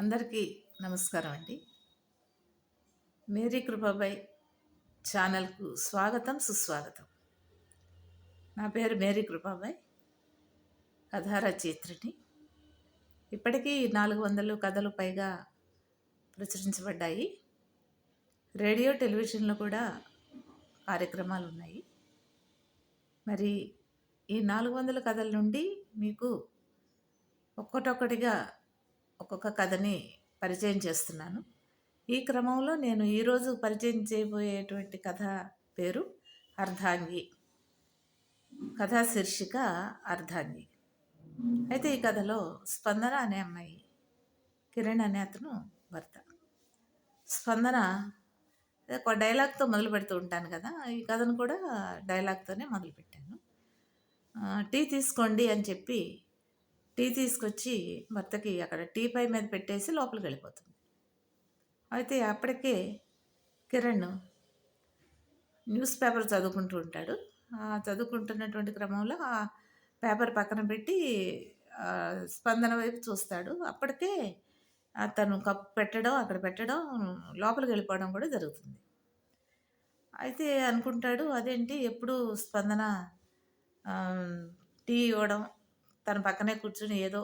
అందరికీ నమస్కారం అండి. మేరీ కృపాబాయ్ ఛానల్కు స్వాగతం సుస్వాగతం. నా పేరు మేరీ కృపాబాయ్ కథారచయిత్రిని ఇప్పటికీ నాలుగు వందలు కథలు పైగా ప్రచురించబడ్డాయి. రేడియో టెలివిజన్లో కూడా కార్యక్రమాలు ఉన్నాయి. మరి ఈ నాలుగు వందల కథల నుండి మీకు ఒక్కొక్కటిగా ఒక్కొక్క కథని పరిచయం చేస్తున్నాను. ఈ క్రమంలో నేను ఈరోజు పరిచయం చేయబోయేటువంటి కథ పేరు అర్ధాంగి. కథా శీర్షిక అర్ధాంగి. అయితే ఈ కథలో స్పందన అనే అమ్మాయి కిరణ్ అనే అతను భర్త. స్పందన ఒక డైలాగ్తో మొదలు పెడుతూ ఉంటాను కదా ఈ కథను కూడా డైలాగ్తోనే మొదలుపెట్టాను. టీ తీసుకోండి అని చెప్పి టీ తీసుకొచ్చి భర్తకి అక్కడ టీ పై మీద పెట్టేసి లోపలికి వెళ్ళిపోతుంది. అయితే అప్పటికే కిరణ్ న్యూస్ పేపర్ చదువుకుంటూ ఉంటాడు. చదువుకుంటున్నటువంటి క్రమంలో ఆ పేపర్ పక్కన పెట్టి స్పందన వైపు చూస్తాడు. అప్పటికే తను కప్పు పెట్టడం అక్కడ పెట్టడం లోపలికి వెళ్ళిపోవడం కూడా జరుగుతుంది. అయితే అనుకుంటాడు అదేంటి ఎప్పుడు స్పందన టీ ఇవ్వడం తన పక్కనే కూర్చుని ఏదో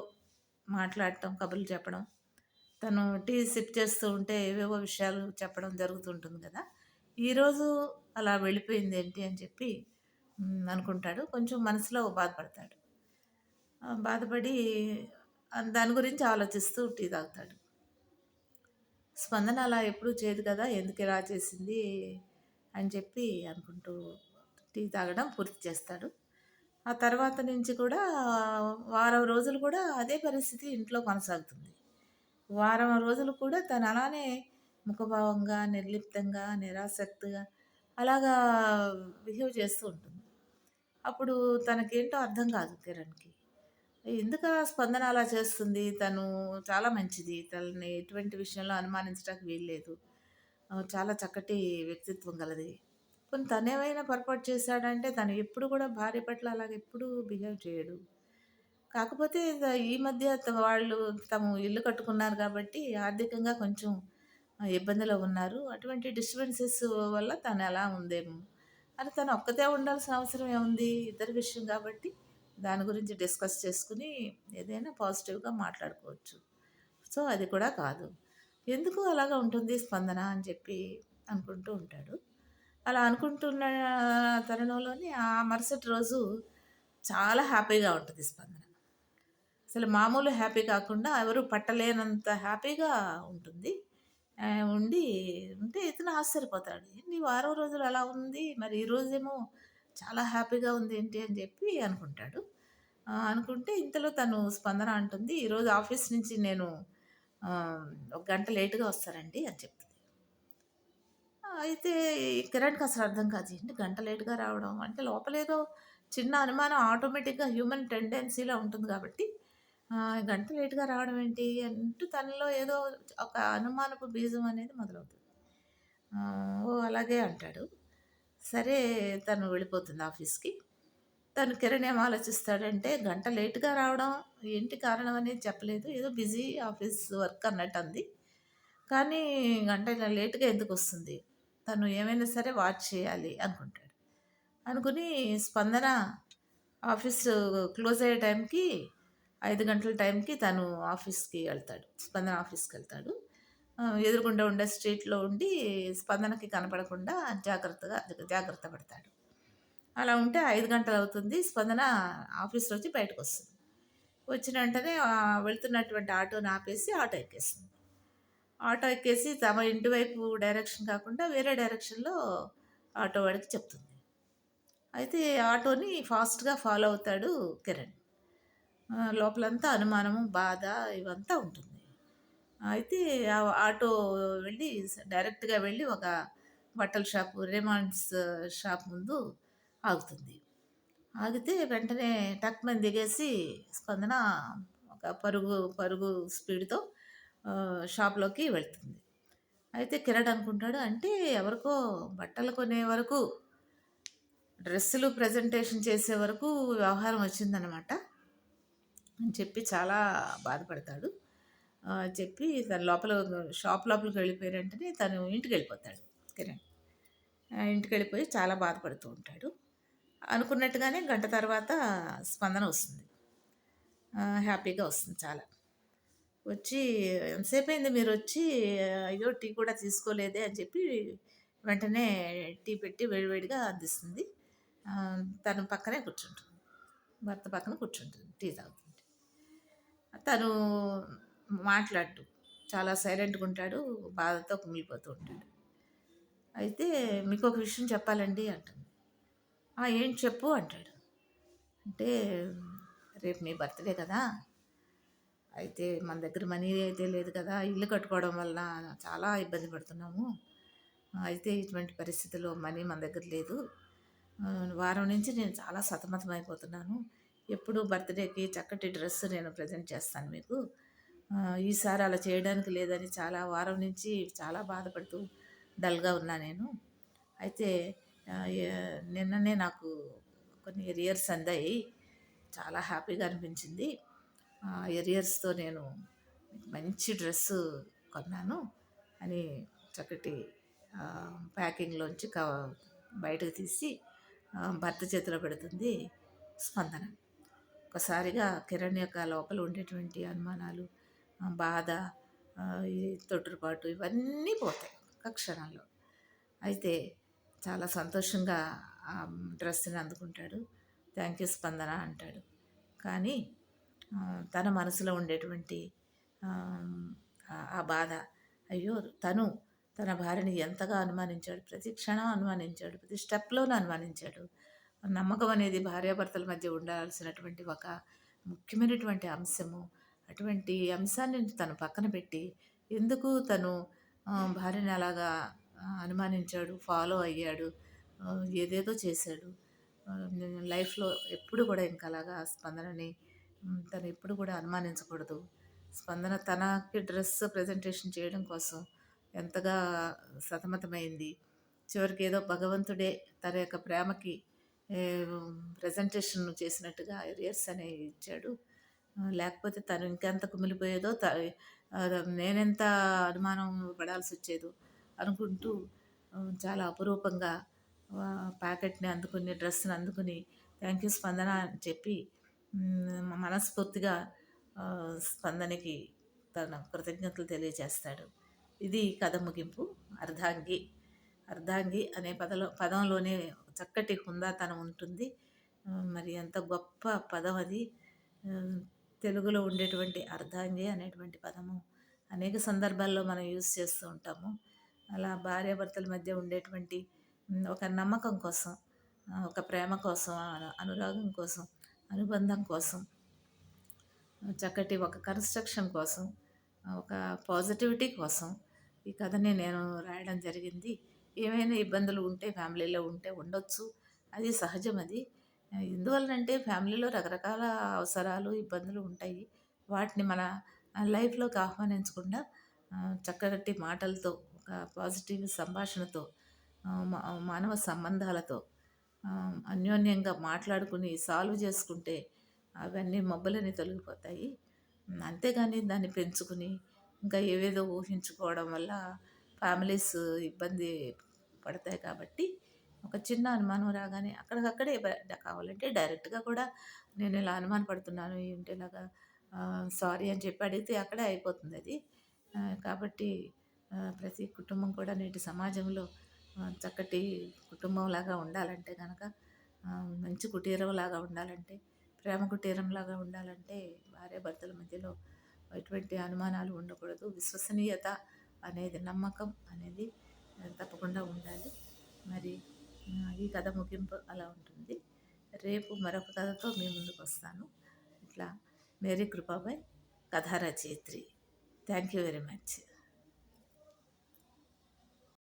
మాట్లాడటం కబుర్లు చెప్పడం. తను టీ సిప్ చేస్తూ ఉంటే ఏవేవో విషయాలు చెప్పడం జరుగుతుంటుంది కదా. ఈరోజు అలా వెళ్ళిపోయింది ఏంటి అని చెప్పి అనుకుంటాడు. కొంచెం మనసులో బాధపడతాడు. బాధపడి దాని గురించి ఆలోచిస్తూ టీ తాగుతాడు. స్పందన అలా ఎప్పుడూ చేయదు కదా ఎందుకు ఇలా చేసింది అని చెప్పి అనుకుంటూ టీ తాగడం పూర్తి చేస్తాడు. ఆ తర్వాత నుంచి కూడా వారం రోజులు కూడా అదే పరిస్థితి ఇంట్లో కొనసాగుతుంది. వారం రోజులు కూడా తను అలానే ముఖభావంగా నిర్లిప్తంగా నిరాసక్తిగా అలాగా బిహేవ్ చేస్తూ ఉంటుంది. అప్పుడు తనకేంటో అర్థం కాదు కిరణ్కి. ఎందుకు స్పందన అలా చేస్తుంది? తను చాలా మంచిది. తనని ఎటువంటి విషయంలో అనుమానించడానికి వీల్లేదు. చాలా చక్కటి వ్యక్తిత్వం గలది. కొన్ని తనేమైనా పొరపాటు చేశాడంటే తను ఎప్పుడు కూడా భార్య పట్ల అలాగ ఎప్పుడు బిహేవ్ చేయడు. కాకపోతే ఈ మధ్య వాళ్ళు తము ఇల్లు కట్టుకున్నారు కాబట్టి ఆర్థికంగా కొంచెం ఇబ్బందిలో ఉన్నారు. అటువంటి డిస్టర్బెన్సెస్ వల్ల తను ఎలా ఉందేమో. అని తను ఒక్కతే ఉండాల్సిన అవసరం ఏముంది? ఇద్దరి విషయం కాబట్టి దాని గురించి డిస్కస్ చేసుకుని ఏదైనా పాజిటివ్గా మాట్లాడుకోవచ్చు. సో అది కూడా కాదు. ఎందుకు అలాగా ఉంటుంది స్పందన అని చెప్పి అనుకుంటూ ఉంటాడు. అలా అనుకుంటున్న తరుణంలోనే ఆ మరుసటి రోజు చాలా హ్యాపీగా ఉంటుంది స్పందన. అసలు మామూలు హ్యాపీ కాకుండా ఎవరు పట్టలేనంత హ్యాపీగా ఉంటుంది. ఉండి ఉంటే ఇతను ఆశ్చర్యపోతాడు. ఏంటి వారం రోజులు అలా ఉంది మరి ఈరోజేమో చాలా హ్యాపీగా ఉంది ఏంటి అని చెప్పి అనుకుంటాడు. అనుకుంటే ఇంతలో తను స్పందన అంటుంది ఈరోజు ఆఫీస్ నుంచి నేను ఒక గంట లేటుగా వస్తానండి అని చెప్తుంది. అయితే కిరణ్కి అసలు అర్థం కాదు. ఏంటి గంట లేట్గా రావడం? అంటే లోపలేదో చిన్న అనుమానం ఆటోమేటిక్గా హ్యూమన్ టెండెన్సీలో ఉంటుంది కాబట్టి గంట లేట్గా రావడం ఏంటి? అంటూ తనలో ఏదో ఒక అనుమానపు బీజం అనేది మొదలవుతుంది. ఓ అలాగే అంటాడు. సరే తను వెళ్ళిపోతుంది ఆఫీస్కి. తను కిరణ్ ఏం ఆలోచిస్తాడంటే గంట లేట్గా రావడం ఏంటి కారణం అనేది చెప్పలేదు. ఏదో బిజీ ఆఫీస్ వర్క్ అన్నట్టు అంది. కానీ గంట లేట్గా ఎందుకు వస్తుంది? తను ఏమైనా సరే వాచ్ చేయాలి అనుకుంటాడు. అనుకుని స్పందన ఆఫీస్ క్లోజ్ అయ్యే టైంకి ఐదు గంటల టైంకి తను ఆఫీస్కి వెళ్తాడు. స్పందన ఆఫీస్కి వెళ్తాడు. ఎదురుకుండా ఉండే స్ట్రీట్లో ఉండి స్పందనకి కనపడకుండా జాగ్రత్తగా జాగ్రత్త పడతాడు. అలా ఉంటే ఐదు గంటలు అవుతుంది. స్పందన ఆఫీస్లో వచ్చి బయటకు వస్తుంది. వచ్చిన వెంటనే వెళ్తున్నటువంటి ఆటోని ఆపేసి ఆటో ఎక్కేస్తుంది. ఆటో ఎక్కేసి తమ ఇంటి వైపు డైరెక్షన్ కాకుండా వేరే డైరెక్షన్లో ఆటో వాడికి చెప్తుంది. అయితే ఆటోని ఫాస్ట్గా ఫాలో అవుతాడు కిరణ్. లోపలంతా అనుమానము బాధ ఇవంతా ఉంటుంది. అయితే ఆ ఆటో వెళ్ళి డైరెక్ట్గా వెళ్ళి ఒక బట్టల షాపు రేమాండ్స్ షాప్ ముందు ఆగుతుంది. ఆగితే వెంటనే టక్ దిగేసి స్పందన ఒక పరుగు పరుగు స్పీడ్తో షాప్లోకి వెళ్తుంది. అయితే కిరణ్ అనుకుంటాడు అంటే ఎవరికో బట్టలు కొనే వరకు డ్రెస్సులు ప్రజెంటేషన్ చేసే వరకు వ్యవహారం వచ్చిందనమాట అని చెప్పి చాలా బాధపడతాడు. చెప్పి తన లోపల షాప్ లోపలికి వెళ్ళిపోయిన వెంటనే తను ఇంటికి వెళ్ళిపోతాడు కిరణ్ ఇంటికి వెళ్ళిపోయి చాలా బాధపడుతూ ఉంటాడు. అనుకున్నట్టుగానే గంట తర్వాత స్పందన వస్తుంది. హ్యాపీగా వస్తుంది చాలా. వచ్చి ఎంతసేపు అయింది మీరు వచ్చి అయ్యో టీ కూడా తీసుకోలేదే అని చెప్పి వెంటనే టీ పెట్టి వేడివేడిగా అందిస్తుంది. తను పక్కనే కూర్చుంటుంది. భర్త పక్కన కూర్చుంటుంది టీ తాగుతుంది తను మాట్లాడు చాలా సైలెంట్గా ఉంటాడు బాధతో కుమిలిపోతూ ఉంటాడు. అయితే మీకు ఒక విషయం చెప్పాలండి అంటుంది. ఏం ఏంటి చెప్పు అంటాడు. అంటే రేపు మీ బర్త్డే కదా. అయితే మన దగ్గర మనీ అయితే లేదు కదా ఇల్లు కట్టుకోవడం వలన చాలా ఇబ్బంది పడుతున్నాము. అయితే ఇటువంటి పరిస్థితుల్లో మనీ మన దగ్గర లేదు. వారం నుంచి నేను చాలా సతమతం అయిపోతున్నాను. ఎప్పుడు బర్త్డేకి చక్కటి డ్రెస్ నేను ప్రజెంట్ చేస్తాను మీకు. ఈసారి అలా చేయడానికి లేదని చాలా వారం నుంచి చాలా బాధపడుతూ డల్గా ఉన్నా నేను. అయితే నిన్ననే నాకు కొన్ని రియర్స్ అందాయి. చాలా హ్యాపీగా అనిపించింది. ఎరియర్స్తో నేను మంచి డ్రెస్సు కొన్నాను. అని చక్కటి ప్యాకింగ్లోంచి క బయటకు తీసి భర్త చేతిలో పెడుతుంది స్పందన. ఒకసారిగా కిరణ్ యొక్క లోపల ఉండేటువంటి అనుమానాలు బాధ ఈ తొట్టుపాటు ఇవన్నీ పోతాయి ఒక క్షణంలో. అయితే చాలా సంతోషంగా ఆ డ్రెస్ని అందుకుంటాడు. థ్యాంక్ యూ స్పందన అంటాడు. కానీ తన మనసులో ఉండేటువంటి ఆ, బాధ. అయ్యో తను తన భార్యని ఎంతగా అనుమానించాడు. ప్రతి క్షణం అనుమానించాడు. ప్రతి స్టెప్లోనూ అనుమానించాడు. నమ్మకం అనేది భార్యాభర్తల మధ్య ఉండాల్సినటువంటి ఒక ముఖ్యమైనటువంటి అంశము. అటువంటి అంశాన్ని తను పక్కన పెట్టి ఎందుకు తను భార్యని అలాగా అనుమానించాడు ఫాలో అయ్యాడు ఏదేదో చేశాడు. లైఫ్లో ఎప్పుడు కూడా ఇంకా అలాగా స్పందనని తను ఎప్పుడు కూడా అనుమానించకూడదు. స్పందన తనకి డ్రెస్ ప్రజెంటేషన్ చేయడం కోసం ఎంతగా సతమతమైంది. చివరికి ఏదో భగవంతుడే తన యొక్క ప్రేమకి ప్రజెంటేషన్ చేసినట్టుగా ఎరియర్స్ అనే ఇచ్చాడు. లేకపోతే తను ఇంకెంత కుమిలిపోయేదో త నేనెంత అనుమానం పడాల్సి వచ్చేదో అనుకుంటూ చాలా అపురూపంగా ప్యాకెట్ని అందుకుని డ్రెస్ని అందుకుని థ్యాంక్ యూ స్పందన అని చెప్పి మనస్ఫూర్తిగా స్పందనకి తన కృతజ్ఞతలు తెలియజేస్తాడు. ఇది కథ ముగింపు. అర్ధాంగి అర్ధాంగి అనే పదలో పదంలోనే చక్కటి హుందాతనం ఉంటుంది. మరి ఎంత గొప్ప పదం అది. తెలుగులో ఉండేటువంటి అర్ధాంగి అనేటువంటి పదము అనేక సందర్భాల్లో మనం యూజ్ చేస్తూ ఉంటాము. అలా భార్యాభర్తల మధ్య ఉండేటువంటి ఒక నమ్మకం కోసం ఒక ప్రేమ కోసం అనురాగం కోసం అనుబంధం కోసం చక్కటి ఒక కన్స్ట్రక్షన్ కోసం ఒక పాజిటివిటీ కోసం ఈ కథని నేను రాయడం జరిగింది. ఏమైనా ఇబ్బందులు ఉంటే ఫ్యామిలీలో ఉంటే ఉండొచ్చు. అది సహజం అది. ఎందువలనంటే ఫ్యామిలీలో రకరకాల అవసరాలు ఇబ్బందులు ఉంటాయి. వాటిని మన లైఫ్లోకి ఆహ్వానించకుండా చక్కటి మాటలతో ఒక పాజిటివ్ సంభాషణతో మానవ సంబంధాలతో అన్యోన్యంగా మాట్లాడుకుని సాల్వ్ చేసుకుంటే అవన్నీ మబ్బులని తొలగిపోతాయి. అంతేగాని దాన్ని పెంచుకుని ఇంకా ఏవేదో ఊహించుకోవడం వల్ల ఫ్యామిలీస్ ఇబ్బంది పడతాయి కాబట్టి ఒక చిన్న అనుమానం రాగానే అక్కడికక్కడే కావాలంటే డైరెక్ట్గా కూడా నేను ఇలా అనుమాన పడుతున్నాను ఏంటి ఇలాగా సారీ అని చెప్పి అడిగితే అక్కడే అయిపోతుంది అది. కాబట్టి ప్రతి కుటుంబం కూడా నేటి సమాజంలో చక్కటి కుటుంబంలాగా ఉండాలంటే కనుక మంచి మంచి కుటీరంలాగా ఉండాలంటే ప్రేమ కుటీరంలాగా ఉండాలంటే భార్యాభర్తల మధ్యలో ఎటువంటి అనుమానాలు ఉండకూడదు. విశ్వసనీయత అనేది నమ్మకం అనేది తప్పకుండా ఉండాలి. మరి ఈ కథ ముగింపు అలా ఉంటుంది. రేపు మరొక కథతో మీ ముందుకు వస్తాను. ఇట్లా మేరీ కృపాబాయ్ కథా రచయిత్రి థ్యాంక్ యూ వెరీ మచ్.